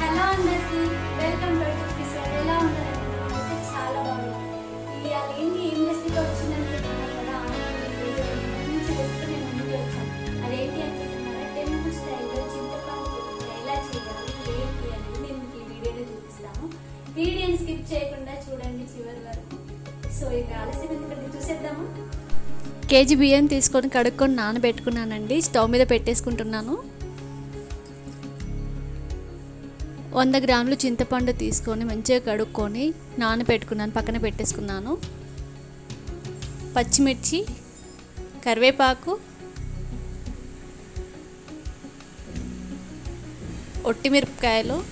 Hello అందరికీ welcome to ఎలా ఉన్నారండి చాలా బాగుంది ఇది అదేంటి ఏం రెసిపీ వచ్చిందని అనుకుంటున్నారు మంచి రెసిపీ నేను ముందుకు వచ్చాను అదేంటి అనుకుంటున్నారా టెంపుల్ స్టైల్లో చింతపండు ఎలా చేయాలి ఏంటి అనేది నేను మీకు ఈ వీడియోలో చూపిస్తాను వీడియోని స్కిప్ చేయకుండా చూడండి చివరి వరకు. సో ఇక ఆలస్యం ఎందుకంటే చూసేద్దామా? కేజీ బియ్యం తీసుకొని కడుక్కొని నానబెట్టుకున్నానండి. స్టవ్ మీద పెట్టేసుకుంటున్నాను. వంద గ్రాములు చింతపండు తీసుకొని మంచిగా కడుక్కొని నానబెట్టుకున్నాను. పక్కన పెట్టేసుకున్నాను. పచ్చిమిర్చి కరివేపాకు ఒట్టిమిరపకాయలు.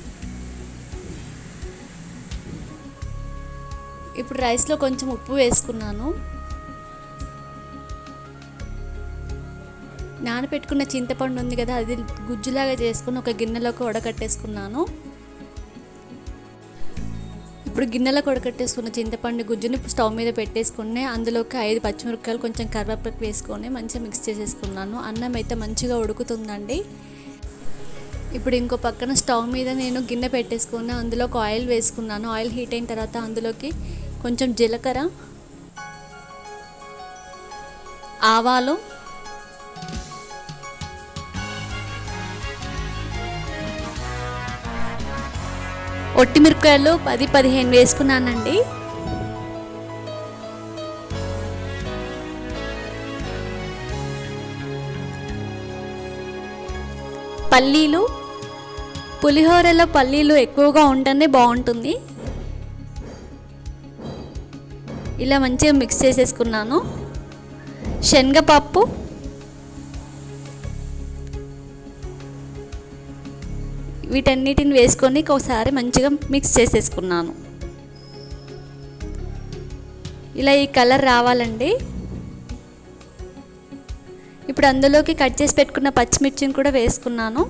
ఇప్పుడు రైస్లో కొంచెం ఉప్పు వేసుకున్నాను. నానబెట్టుకున్న చింతపండు ఉంది కదా అది గుజ్జులాగా చేసుకుని ఒక గిన్నెలోకి వడకట్టేసుకున్నాను. ఇప్పుడు గిన్నెలోకి వడకట్టేసుకున్న చింతపండు గుజ్జుని స్టవ్ మీద పెట్టేసుకుని అందులోకి ఐదు పచ్చిమిరపకాయలు కొంచెం కరివేపాకు వేసుకొని మంచిగా మిక్స్ చేసేసుకున్నాను. అన్నం అయితే మంచిగా ఉడుకుతుందండి. ఇప్పుడు ఇంకో పక్కన స్టవ్ మీద నేను గిన్నె పెట్టేసుకుని అందులోకి ఆయిల్ వేసుకున్నాను. ఆయిల్ హీట్ అయిన తర్వాత అందులోకి కొంచెం జీలకర్ర ఆవాలు ఒట్టి మిరపకాయలు పది పదిహేను వేసుకున్నానండి. పల్లీలు పులిహోరలో పల్లీలు ఎక్కువగా ఉంటేనే బాగుంటుంది. ఇలా మంచిగా మిక్స్ చేసేసుకున్నాను. శనగపప్పు వీటన్నిటిని వేసుకొని ఒకసారి మంచిగా మిక్స్ చేసేసుకున్నాను. ఇలా ఈ కలర్ రావాలండి. ఇప్పుడు అందులోకి కట్ చేసి పెట్టుకున్న పచ్చిమిర్చిని కూడా వేసుకున్నాను.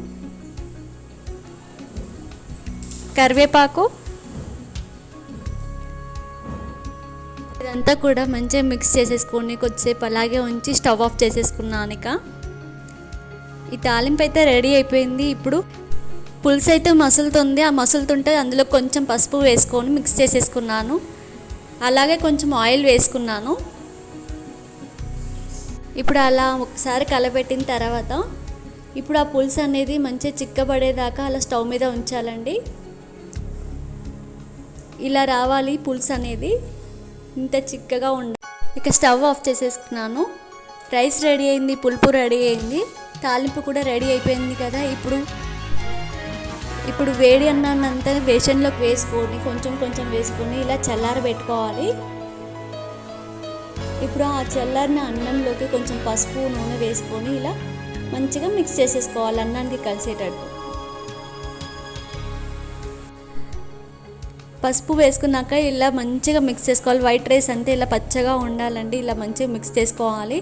కరివేపాకు. ఇదంతా కూడా మంచిగా మిక్స్ చేసేసుకొని కొద్దిసేపు అలాగే ఉంచి స్టవ్ ఆఫ్ చేసేసుకున్నాను ఇక. ఈ తాలింపు అయితే రెడీ అయిపోయింది. ఇప్పుడు పులుసు అయితే మసులుతుంది. ఆ మసులుతుంటే అందులో కొంచెం పసుపు వేసుకొని మిక్స్ చేసేసుకున్నాను. అలాగే కొంచెం ఆయిల్ వేసుకున్నాను. ఇప్పుడు అలా ఒకసారి కలపెట్టిన తర్వాత ఇప్పుడు ఆ పులుసు అనేది మంచిగా చిక్కబడేదాకా అలా స్టవ్ మీద ఉంచాలండి. ఇలా రావాలి పులుసు అనేది. ఇంత చిక్కగా ఉండాలి ఇక స్టవ్ ఆఫ్ చేసేసుకున్నాను. రైస్ రెడీ అయింది పులుపు రెడీ అయింది. తాలింపు కూడా రెడీ అయిపోయింది కదా. ఇప్పుడు ఇప్పుడు వేడి అన్నానంతా బేసన్లోకి వేసుకొని కొంచెం కొంచెం వేసుకొని ఇలా చల్లారబెట్టుకోవాలి ఇప్పుడు ఆ చల్లారిన అన్నంలోకి కొంచెం పసుపు నూనె వేసుకొని ఇలా మంచిగా మిక్స్ చేసేసుకోవాలి అన్నానికి కలిసేటట్టు. పసుపు వేసుకున్నాక ఇలా మంచిగా మిక్స్ చేసుకోవాలి. వైట్ రైస్ అంతా ఇలా పచ్చగా ఉండాలండి ఇలా మంచిగా మిక్స్ చేసుకోవాలి.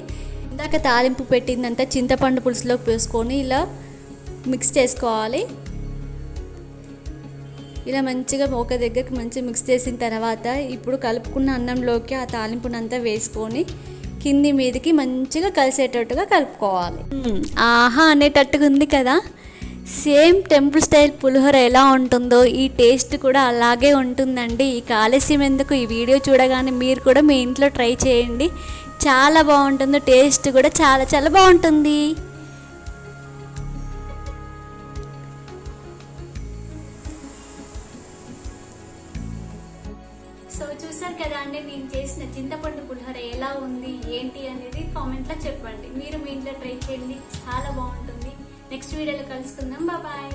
ఇందాక తాలింపు పెట్టిందంతా చింతపండు పులుసులోకి వేసుకొని ఇలా మిక్స్ చేసుకోవాలి. ఇలా మంచిగా ఒక దగ్గరికి మంచిగా మిక్స్ చేసిన తర్వాత ఇప్పుడు కలుపుకున్న అన్నంలోకి ఆ తాలింపునంతా వేసుకొని కింది మీదకి మంచిగా కలిసేటట్టుగా కలుపుకోవాలి. ఆహా అనేటట్టుగా ఉంది కదా. సేమ్ టెంపుల్ స్టైల్ పులిహోర ఎలా ఉంటుందో ఈ టేస్ట్ కూడా అలాగే ఉంటుందండి. ఈ ఆలస్యం ఎందుకు? ఈ వీడియో చూడగానే మీరు కూడా మీ ఇంట్లో ట్రై చేయండి. చాలా బాగుంటుంది టేస్ట్ కూడా చాలా చాలా బాగుంటుంది. సో చూసారు కదా అండి నేను చేసిన చింతపండు పులిహోర ఎలా ఉంది ఏంటి అనేది కామెంట్లో చెప్పండి. మీరు మీ ఇంట్లో ట్రై చేయండి చాలా బాగుంటుంది. నెక్స్ట్ వీడియోలో కలుసుకుందాం. బాయ్